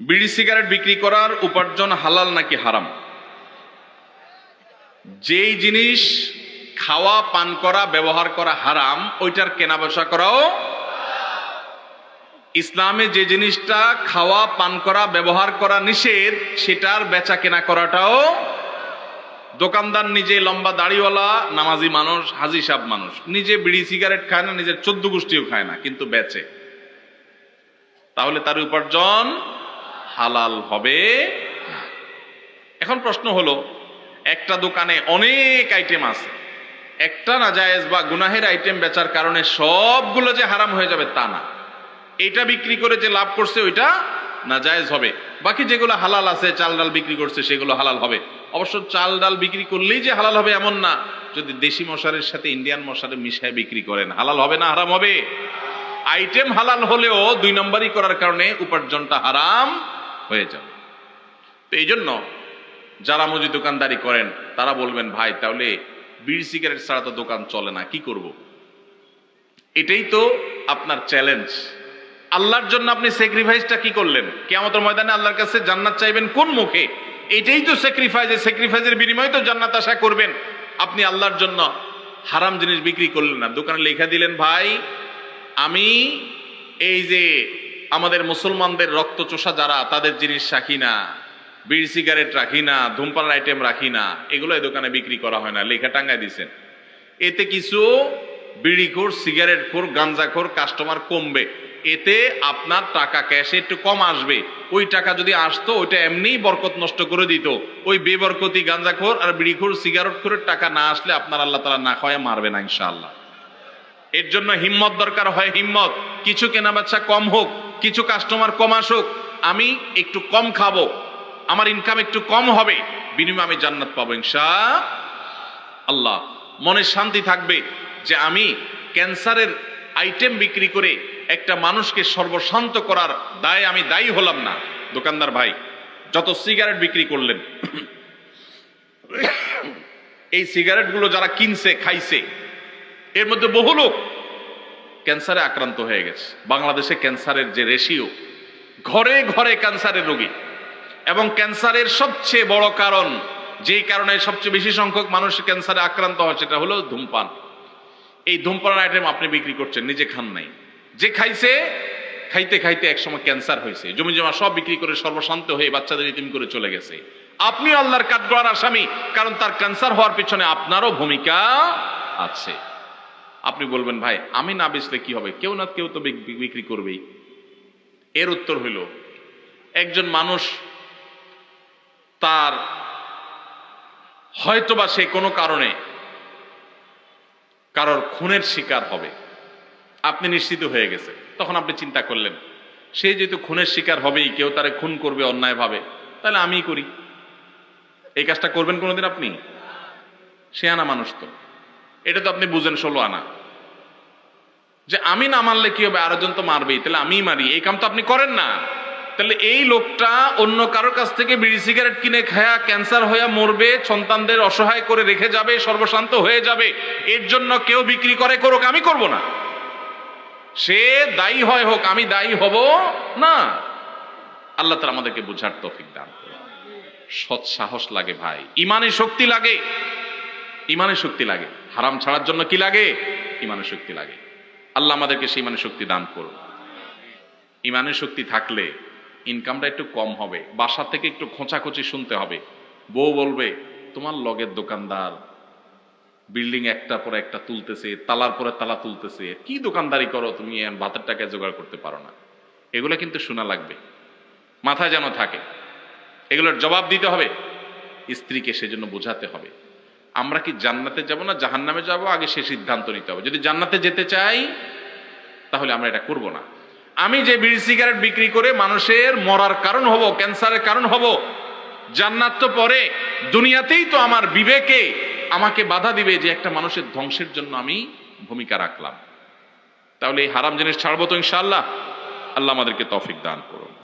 বিড়ি সিগারেট বিক্রি করার উপার্জন হালাল নাকি হারাম? যেই জিনিস খাওয়া, পান করা, ব্যবহার করা হারাম, ওইটার কেনা বেচা করাও ইসলামে যে জিনিসটা খাওয়া, পান করা, ব্যবহার করা নিষেধ, সেটার বেচা কেনা করাটাও দোকানদার নিজে লম্বা দাড়িওয়ালা, নামাজি মানুষ, হাজি সাহ মানুষ, নিজে বিড়ি সিগারেট খায় না, নিজের চোদ্দ গোষ্ঠীও খায় না, কিন্তু বেচে। তাহলে তার উপার্জন হালাল হবে এখন প্রশ্ন হলো, একটা দোকানে অনেক আইটেম আছে। একটা নাজায়েজ বা গুনাহের আইটেম বেচার কারণে সবগুলো যে হারাম হয়ে যাবে তা না। এটা বিক্রি করে যে লাভ করছে ওইটা নাজায়েজ হবে। বাকি যেগুলো হালাল আছে, চাল ডাল বিক্রি করছে, সেগুলো হালাল হবে। অবশ্য চাল ডাল বিক্রি করলেই যে হালাল হবে এমন না, যদি দেশি মশারের সাথে ইন্ডিয়ান মশারে মিশায় বিক্রি করেন, হালাল হবে না হারাম হবে? আইটেম হালাল হলেও দুই নম্বরই করার কারণে উপার্জনটা হারাম। হয়ে যাবে। তো এই জন্য যারা মুজি দোকানদারি করেন, তারা বলবেন, ভাই, তাহলে বিড়ি সিগারেট ছাড়া তো দোকান চলে না, কি করব? এটাই তো আপনার চ্যালেঞ্জ আল্লাহর জন্য আপনি স্যাক্রিফাইসটা কি করলেন? কেয়ামতের ময়দানে আল্লাহর কাছে জান্নাত চাইবেন কোন মুখে? এটাই তো স্যাক্রিফাইস স্যাক্রিফাইসের বিনিময়ে তো জান্নাত আশা করবেন। আপনি আল্লাহর জন্য হারাম জিনিস বিক্রি করলেন না। দোকানে লেখা দিলেন, ভাই, আমি এই যে আমাদের মুসলমানদের রক্ত চোষা যারা, তাদের জিনিস রাখি না। বিড়ি সিগারেট রাখি না ধূমপান আইটেম রাখি না। এগুলো এই দোকানে বিক্রি করা হয় না, লেখা টাঙ্গায় দিছেন। এতে কিছু বিড়িখোর সিগারেটখোর গাঞ্জাখোর কাস্টমার কমবে। এতে আপনার টাকা ক্যাশে একটু কম আসবে। ওই টাকা যদি আসতো, ওইটা এমনিই বরকত নষ্ট করে দিত। ওই বেবরকতি গাঞ্জাখোর আর বিড়িখোর সিগারেটখোরের টাকা না আসলে আপনার আল্লাহ তালা না খাওয়ায় মারবে না ইনশাআল্লাহ। এর জন্য হিম্মত দরকার, হয় হিম্মত। কিছু কেনা বেচা কম হোক কিছু কাস্টমার কম আসুক, আমি একটু কম খাব। আমার ইনকাম একটু কম হবে, বিনিময়ে আমি জান্নাত পাবো ইনশা আল্লাহ, মনে শান্তি থাকবে যে আমি ক্যান্সারের আইটেম বিক্রি করে একটা মানুষকে সর্বশান্ত করার দায় আমি দায়ী হলাম না। দোকানদার ভাই, যত সিগারেট বিক্রি করলেন, এই সিগারেটগুলো যারা কিনছে, খাইছে, এর মধ্যে বহু লোক ক্যান্সারে আক্রান্ত হয়ে গেছে। বাংলাদেশে ক্যান্সারের যে রেশিও ঘরে ঘরে ক্যান্সারের রোগী। এবং ক্যান্সারের সবচেয়ে বড় কারণ, যেই কারণে সবচেয়ে বেশি সংখ্যক মানুষ ক্যান্সারে আক্রান্ত হয়, সেটা হলো ধূমপান। এই ধূমপানের আইটেম আপনি বিক্রি করছেন, নিজে খান নাই। যে খাইছে, খাইতে খাইতে একসময় ক্যান্সার হয়েছে। জমি জমা সব বিক্রি করে সর্বশান্ত হয়ে বাচ্চাদের ইতিম করে চলে গেছে। আপনি আল্লাহর কাঠগড়ার আসামি, কারণ তার ক্যান্সার হওয়ার পিছনে আপনারও ভূমিকা আছে। আপনি বলবেন, ভাই, আমি না বেচলে কি হবে? কেউ না কেউ তো বিক- বিক্রি করবেই। এর উত্তর হইল, একজন মানুষ তার হয়তোবা সে কোনো কারণে কারোর খুনের শিকার হবে। আপনি নিশ্চিত হয়ে গেছে তখন আপনি চিন্তা করলেন, সে যেহেতু খুনের শিকার হবেই, কেউ তারে খুন করবে অন্যায়ভাবে, তাহলে আমিই করি। এই কাজটা করবেন কোনোদিন আপনি? সে আনা মানুষ তো। এটা তো আপনি বুঝেন ষোলো আনা। যে আমি না মারলে কি হবে? আরেকজন তো মারবেই। তাহলে আমিই মারি। এই কাম তো আপনি করেন না। তাহলে এই লোকটা অন্য কারোর কাছ থেকে বিড়ি সিগারেট কিনে খায়া ক্যান্সার হয়ে মরবে, সন্তানদের অসহায় করে রেখে যাবে, সর্বশান্ত হয়ে যাবে, এর জন্য কেউ বিক্রি করে করুক, আমি করব না। সে দায়ী হয় হোক, আমি দায়ী হব না। আল্লাহ তালা আমাদেরকে বুঝার তৌফিক দান সৎ সাহস লাগে ভাই। ইমানে শক্তি লাগে। ইমানের শক্তি লাগে। হারাম ছাড়ার জন্য কি লাগে? ইমানের শক্তি লাগে। আল্লাহ আমাদেরকে সেই ইমানের শক্তি দান করুন। ইমানের শক্তি থাকলে ইনকামটা একটু কম হবে। বাসা থেকে একটু খোঁচাখুচি শুনতে হবে। বউ বলবে, তোমার লগের দোকানদার বিল্ডিং একটা পরে একটা তুলতেছে, তালার পরে তালা তুলতেছে। কি দোকানদারি করো? তুমি ভাতের টাকা জোগাড় করতে পারো না। এগুলো কিন্তু শোনা লাগবে। মাথায় যেন থাকে। এগুলোর জবাব দিতে হবে। স্ত্রীকে সেজন্য বোঝাতে হবে। আমরা কি জান্নাতে যাব না জাহান্নামে যাব? আগে সে সিদ্ধান্ত নিতে হবে। যদি জান্নাতে যেতে চাই, তাহলে আমরা এটা করব না। আমি যে বিড়ি সিগারেট বিক্রি করে মানুষের মরার কারণ হব, ক্যান্সারের কারণ হব, জান্নাত তো পরে, দুনিয়াতেই তো আমার বিবেকে আমাকে বাধা দিবে যে একটা মানুষের ধ্বংসের জন্য আমি ভূমিকা রাখলাম। তাহলে এই হারাম জিনিস ছাড়বো তো ইনশাআল্লাহ। আল্লাহ আমাদেরকে তফিক দান করুন।